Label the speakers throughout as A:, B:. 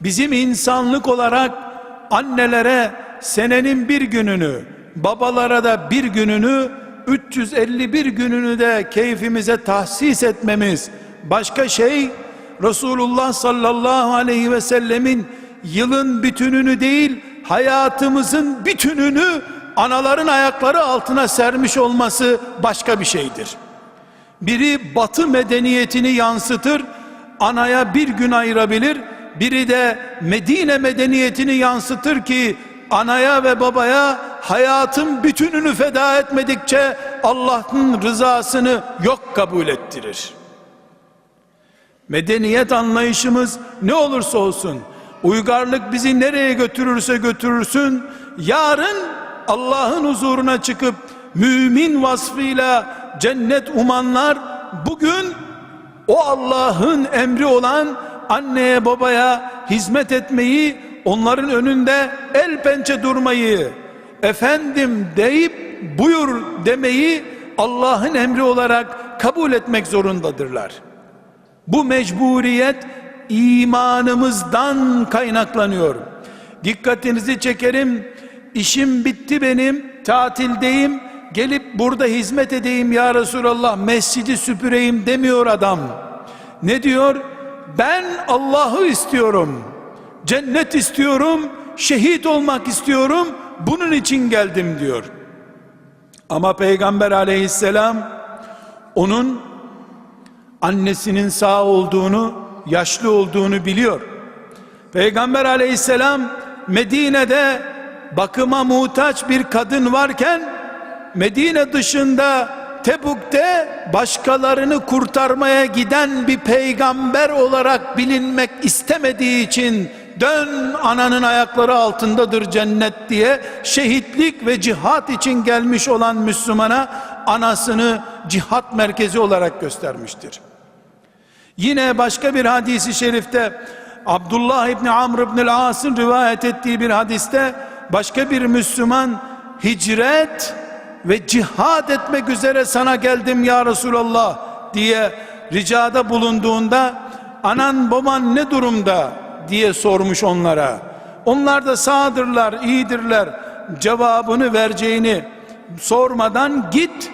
A: Bizim insanlık olarak annelere senenin bir gününü, babalara da bir gününü, 351 gününü de keyfimize tahsis etmemiz başka şey Resulullah sallallahu aleyhi ve sellemin yılın bütününü değil hayatımızın bütününü anaların ayakları altına sermiş olması başka bir şeydir. Biri batı medeniyetini yansıtır, anaya bir gün ayırabilir, biri de Medine medeniyetini yansıtır ki anaya ve babaya hayatın bütününü feda etmedikçe Allah'ın rızasını yok kabul ettirir. Medeniyet anlayışımız ne olursa olsun, uygarlık bizi nereye götürürse götürürsün, yarın Allah'ın huzuruna çıkıp mümin vasfıyla cennet umanlar bugün o Allah'ın emri olan anneye babaya hizmet etmeyi onların önünde el pençe durmayı efendim deyip buyur demeyi Allah'ın emri olarak kabul etmek zorundadırlar. Bu mecburiyet imanımızdan kaynaklanıyor. Dikkatinizi çekerim. İşim bitti benim, tatildeyim. Gelip burada hizmet edeyim ya Resulallah, mescidi süpüreyim demiyor adam. Ne diyor? Ben Allah'ı istiyorum. Cennet istiyorum, şehit olmak istiyorum. Bunun için geldim diyor. Ama Peygamber aleyhisselam onun annesinin sağ olduğunu, yaşlı olduğunu biliyor. Peygamber aleyhisselam Medine'de bakıma muhtaç bir kadın varken Medine dışında Tebuk'te başkalarını kurtarmaya giden bir peygamber olarak bilinmek istemediği için dön ananın ayakları altındadır cennet diye şehitlik ve cihat için gelmiş olan Müslümana anasını cihat merkezi olarak göstermiştir. Yine başka bir hadisi şerifte Abdullah İbni Amr İbni As'ın rivayet ettiği bir hadiste başka bir Müslüman hicret ve cihad etmek üzere sana geldim ya Resulallah diye ricada bulunduğunda anan baban ne durumda diye sormuş onlara. Onlar da sağdırlar, iyidirler cevabını vereceğini sormadan git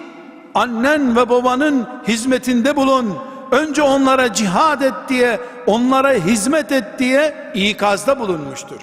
A: annen ve babanın hizmetinde bulun. Önce onlara cihad et diye, onlara hizmet et diye ikazda bulunmuştur.